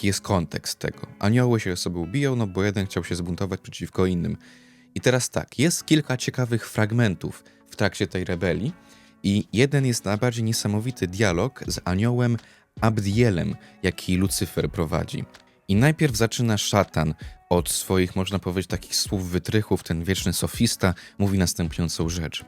jaki jest kontekst tego. Anioły się sobie ubiją, no bo jeden chciał się zbuntować przeciwko innym. I teraz tak, jest kilka ciekawych fragmentów w trakcie tej rebelii i jeden jest najbardziej niesamowity dialog z aniołem Abdielem, jaki Lucyfer prowadzi. I najpierw zaczyna szatan od swoich, można powiedzieć, takich słów wytrychów, ten wieczny sofista mówi następującą rzecz.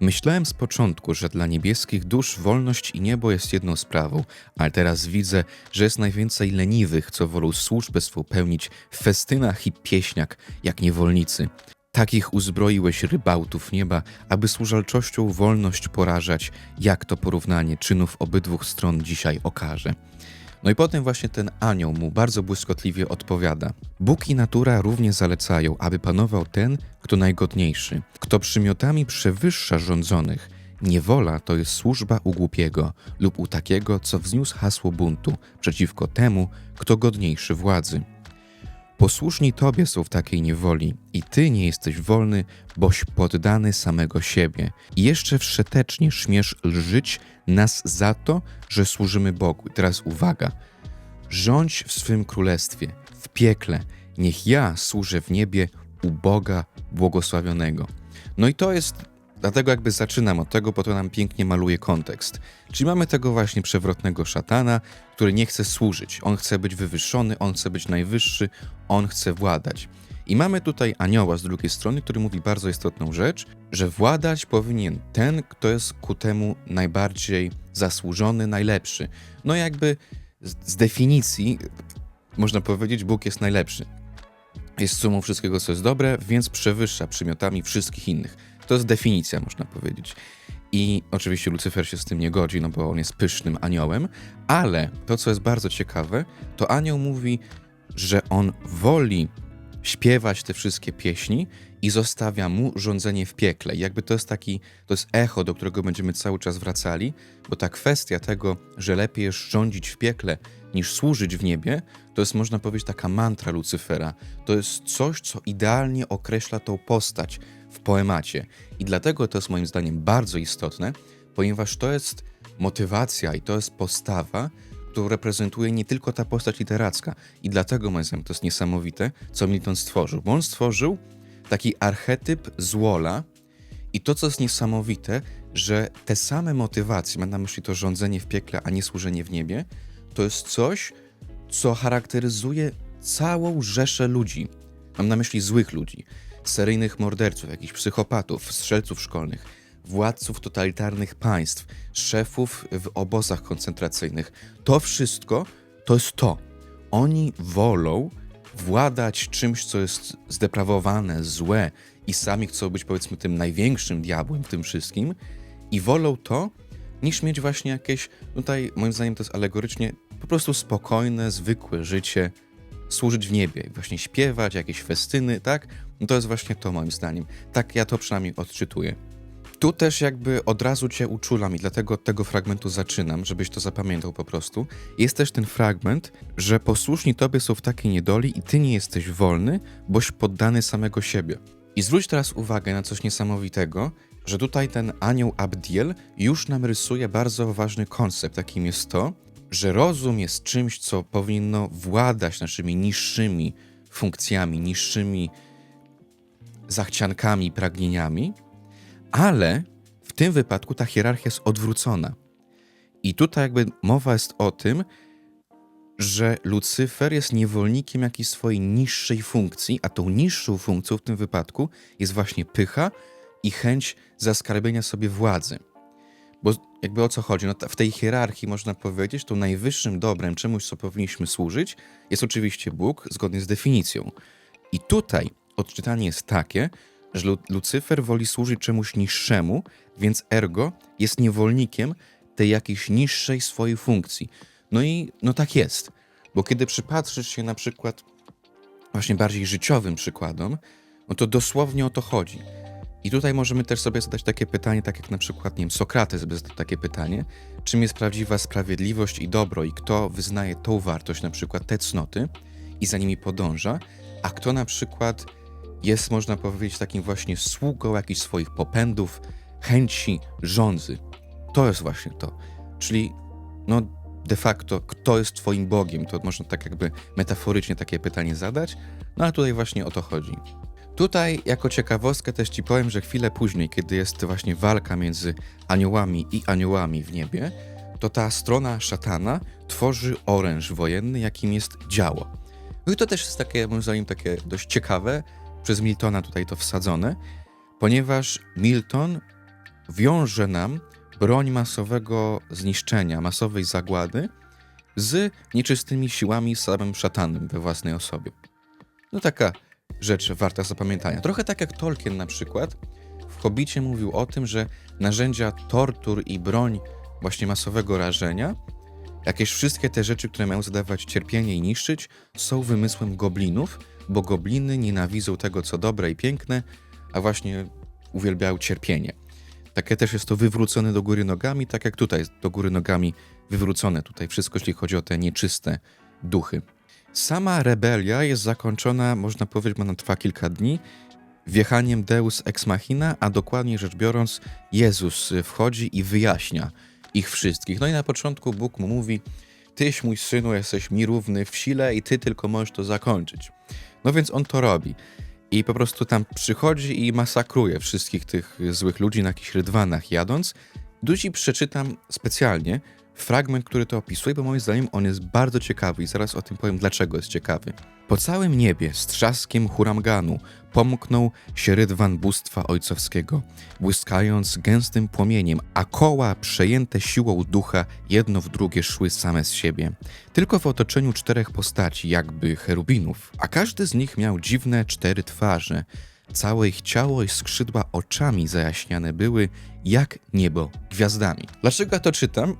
Myślałem z początku, że dla niebieskich dusz wolność i niebo jest jedną sprawą, ale teraz widzę, że jest najwięcej leniwych, co wolą służbę swą pełnić w festynach i pieśniach, jak niewolnicy. Takich uzbroiłeś rybałtów nieba, aby służalczością wolność porażać, jak to porównanie czynów obydwu stron dzisiaj okaże. No i potem właśnie ten anioł mu bardzo błyskotliwie odpowiada. Bóg i natura równie zalecają, aby panował ten, kto najgodniejszy, kto przymiotami przewyższa rządzonych. Niewola to jest służba u głupiego lub u takiego, co wzniósł hasło buntu przeciwko temu, kto godniejszy władzy. Posłuszni Tobie są w takiej niewoli i Ty nie jesteś wolny, boś poddany samego siebie. I jeszcze wszetecznie śmiesz lżyć nas za to, że służymy Bogu. I teraz uwaga. Rządź w swym królestwie, w piekle. Niech ja służę w niebie u Boga błogosławionego. No i to jest Dlatego jakby zaczynam od tego, bo to nam pięknie maluje kontekst. Czyli mamy tego właśnie przewrotnego szatana, który nie chce służyć. On chce być wywyższony, on chce być najwyższy, on chce władać. I mamy tutaj anioła z drugiej strony, który mówi bardzo istotną rzecz, że władać powinien ten, kto jest ku temu najbardziej zasłużony, najlepszy. No jakby z, z definicji można powiedzieć, Bóg jest najlepszy. Jest sumą wszystkiego, co jest dobre, więc przewyższa przymiotami wszystkich innych. To jest definicja, można powiedzieć. I oczywiście Lucyfer się z tym nie godzi, no bo on jest pysznym aniołem, ale to, co jest bardzo ciekawe, to anioł mówi, że on woli śpiewać te wszystkie pieśni i zostawia mu rządzenie w piekle. I jakby to jest taki, to jest echo, do którego będziemy cały czas wracali, bo ta kwestia tego, że lepiej jest rządzić w piekle niż służyć w niebie, to jest można powiedzieć taka mantra Lucyfera. To jest coś, co idealnie określa tą postać w poemacie. I dlatego to jest moim zdaniem bardzo istotne, ponieważ to jest motywacja i to jest postawa, którą reprezentuje nie tylko ta postać literacka. I dlatego moim zdaniem to jest niesamowite, co Milton stworzył. Bo on stworzył taki archetyp złola i to, co jest niesamowite, że te same motywacje, mam na myśli to rządzenie w piekle, a nie służenie w niebie, to jest coś, co charakteryzuje całą rzeszę ludzi. Mam na myśli złych ludzi, seryjnych morderców, jakichś psychopatów, strzelców szkolnych, władców totalitarnych państw, szefów w obozach koncentracyjnych. To wszystko to jest to. Oni wolą władać czymś, co jest zdeprawowane, złe i sami chcą być powiedzmy tym największym diabłem w tym wszystkim i wolą to, niż mieć właśnie jakieś, tutaj moim zdaniem to jest alegorycznie, po prostu spokojne, zwykłe życie, służyć w niebie, właśnie śpiewać, jakieś festyny, tak? No to jest właśnie to moim zdaniem. Tak ja to przynajmniej odczytuję. Tu też jakby od razu cię uczulam i dlatego od tego fragmentu zaczynam, żebyś to zapamiętał po prostu. Jest też ten fragment, że posłuszni tobie są w takiej niedoli i ty nie jesteś wolny, boś poddany samego siebie. I zwróć teraz uwagę na coś niesamowitego, że tutaj ten anioł Abdiel już nam rysuje bardzo ważny koncept, jakim jest to, że rozum jest czymś, co powinno władać naszymi niższymi funkcjami, niższymi zachciankami, pragnieniami, ale w tym wypadku ta hierarchia jest odwrócona. I tutaj jakby mowa jest o tym, że Lucyfer jest niewolnikiem jakiejś swojej niższej funkcji, a tą niższą funkcją w tym wypadku jest właśnie pycha i chęć zaskarbienia sobie władzy. Bo jakby o co chodzi? No, w tej hierarchii można powiedzieć, to najwyższym dobrem, czemuś, co powinniśmy służyć, jest oczywiście Bóg, zgodnie z definicją. I tutaj odczytanie jest takie, że Lucyfer woli służyć czemuś niższemu, więc ergo jest niewolnikiem tej jakiejś niższej swojej funkcji. No i no tak jest, bo kiedy przypatrzysz się na przykład właśnie bardziej życiowym przykładom, no to dosłownie o to chodzi. I tutaj możemy też sobie zadać takie pytanie, tak jak na przykład, nie wiem, Sokrates by zadał takie pytanie, czym jest prawdziwa sprawiedliwość i dobro i kto wyznaje tą wartość, na przykład te cnoty i za nimi podąża, a kto na przykład jest, można powiedzieć, takim właśnie sługą jakichś swoich popędów, chęci, rządzy. To jest właśnie to. Czyli, no, de facto, kto jest twoim Bogiem? To można tak jakby metaforycznie takie pytanie zadać, no a tutaj właśnie o to chodzi. Tutaj jako ciekawostkę też ci powiem, że chwilę później, kiedy jest właśnie walka między aniołami i aniołami w niebie, to ta strona szatana tworzy oręż wojenny, jakim jest działo. No i to też jest takie, moim zdaniem, takie dość ciekawe, przez Miltona tutaj to wsadzone, ponieważ Milton wiąże nam broń masowego zniszczenia, masowej zagłady z nieczystymi siłami, samym szatanem we własnej osobie. No taka rzecz warta zapamiętania. Trochę tak jak Tolkien na przykład w Hobbicie mówił o tym, że narzędzia tortur i broń właśnie masowego rażenia, jakieś wszystkie te rzeczy, które mają zadawać cierpienie i niszczyć, są wymysłem goblinów, bo gobliny nienawidzą tego, co dobre i piękne, a właśnie uwielbiają cierpienie. Takie też jest to wywrócone do góry nogami, tak jak tutaj do góry nogami wywrócone tutaj wszystko, jeśli chodzi o te nieczyste duchy. Sama rebelia jest zakończona, można powiedzieć, ona trwa kilka dni, wjechaniem Deus ex machina, a dokładnie rzecz biorąc, Jezus wchodzi i wyjaśnia ich wszystkich. No i na początku Bóg mu mówi: Tyś, mój synu, jesteś mi równy w sile i ty tylko możesz to zakończyć. No więc on to robi. I po prostu tam przychodzi i masakruje wszystkich tych złych ludzi na jakichś rydwanach jadąc. Tu ci przeczytam specjalnie fragment, który to opisuje, bo moim zdaniem on jest bardzo ciekawy i zaraz o tym powiem, dlaczego jest ciekawy. Po całym niebie z trzaskiem huramganu pomknął się rydwan bóstwa ojcowskiego, błyskając gęstym płomieniem, a koła przejęte siłą ducha jedno w drugie szły same z siebie. Tylko w otoczeniu czterech postaci, jakby cherubinów, a każdy z nich miał dziwne cztery twarze. Całe ich ciało i skrzydła oczami zajaśniane były, jak niebo gwiazdami. Dlaczego ja to czytam?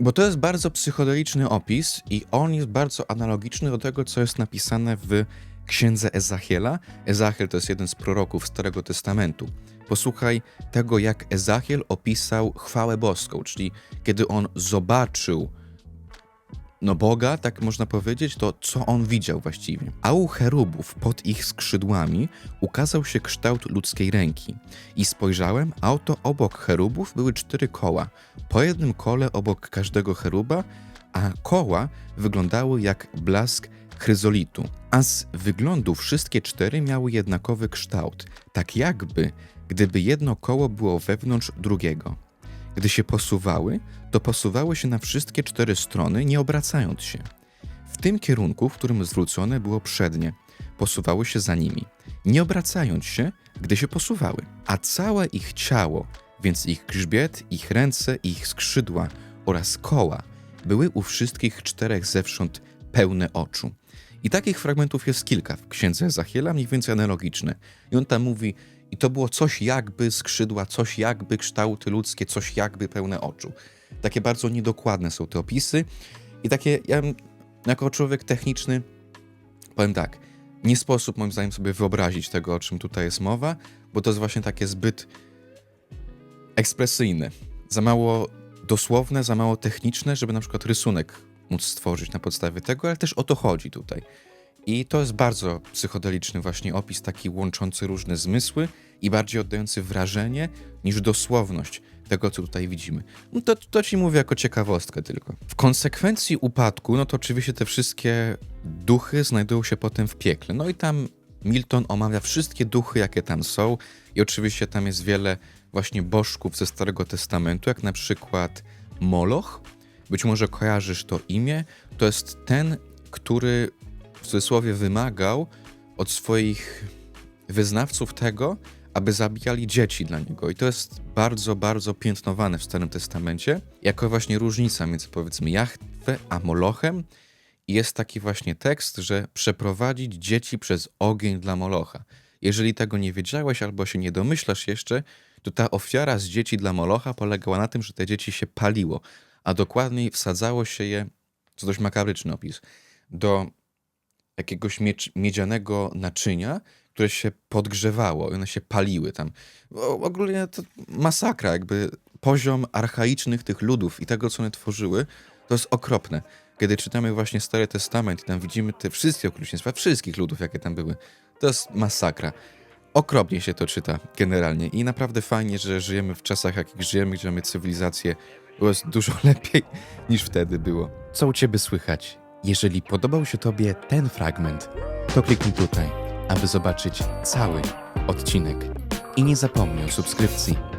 Bo to jest bardzo psychodeliczny opis i on jest bardzo analogiczny do tego, co jest napisane w księdze Ezachiela. Ezachiel to jest jeden z proroków Starego Testamentu. Posłuchaj tego, jak Ezachiel opisał chwałę boską, czyli kiedy on zobaczył no Boga, tak można powiedzieć, to co on widział właściwie. A u cherubów pod ich skrzydłami ukazał się kształt ludzkiej ręki. I spojrzałem, a oto obok cherubów były cztery koła, po jednym kole obok każdego cheruba, a koła wyglądały jak blask chryzolitu. A z wyglądu wszystkie cztery miały jednakowy kształt, tak jakby gdyby jedno koło było wewnątrz drugiego. Gdy się posuwały, to posuwały się na wszystkie cztery strony, nie obracając się. W tym kierunku, w którym zwrócone było przednie, posuwały się za nimi, nie obracając się, gdy się posuwały. A całe ich ciało, więc ich grzbiet, ich ręce, ich skrzydła oraz koła, były u wszystkich czterech zewsząd pełne oczu. I takich fragmentów jest kilka w księdze Zachiela, mniej więcej analogiczne. I on tam mówi, i to było coś jakby skrzydła, coś jakby kształty ludzkie, coś jakby pełne oczu. Takie bardzo niedokładne są te opisy i takie, ja jako człowiek techniczny powiem tak, nie sposób moim zdaniem sobie wyobrazić tego, o czym tutaj jest mowa, bo to jest właśnie takie zbyt ekspresyjne, za mało dosłowne, za mało techniczne, żeby na przykład rysunek móc stworzyć na podstawie tego, ale też o to chodzi tutaj. I to jest bardzo psychodeliczny właśnie opis, taki łączący różne zmysły i bardziej oddający wrażenie niż dosłowność tego, co tutaj widzimy. No to, to ci mówię jako ciekawostkę tylko. W konsekwencji upadku, no to oczywiście te wszystkie duchy znajdują się potem w piekle. No i tam Milton omawia wszystkie duchy, jakie tam są i oczywiście tam jest wiele właśnie bożków ze Starego Testamentu, jak na przykład Moloch. Być może kojarzysz to imię. To jest ten, który w cudzysłowie wymagał od swoich wyznawców tego, aby zabijali dzieci dla niego. I to jest bardzo, bardzo piętnowane w Starym Testamencie, jako właśnie różnica między powiedzmy Jahwe a Molochem. I jest taki właśnie tekst, że przeprowadzić dzieci przez ogień dla Molocha. Jeżeli tego nie wiedziałeś albo się nie domyślasz jeszcze, to ta ofiara z dzieci dla Molocha polegała na tym, że te dzieci się paliło, a dokładniej wsadzało się je, co dość makabryczny opis, do jakiegoś miedzianego naczynia, które się podgrzewało i one się paliły tam. O, ogólnie to masakra, jakby poziom archaicznych tych ludów i tego, co one tworzyły, to jest okropne. Kiedy czytamy właśnie Stary Testament i tam widzimy te wszystkie okrucieństwa, wszystkich ludów, jakie tam były, to jest masakra. Okropnie się to czyta generalnie i naprawdę fajnie, że żyjemy w czasach, jakich żyjemy, gdzie mamy cywilizację, było dużo lepiej niż wtedy było. co u Ciebie słychać? Jeżeli podobał się Tobie ten fragment, to kliknij tutaj, aby zobaczyć cały odcinek. I nie zapomnij o subskrypcji.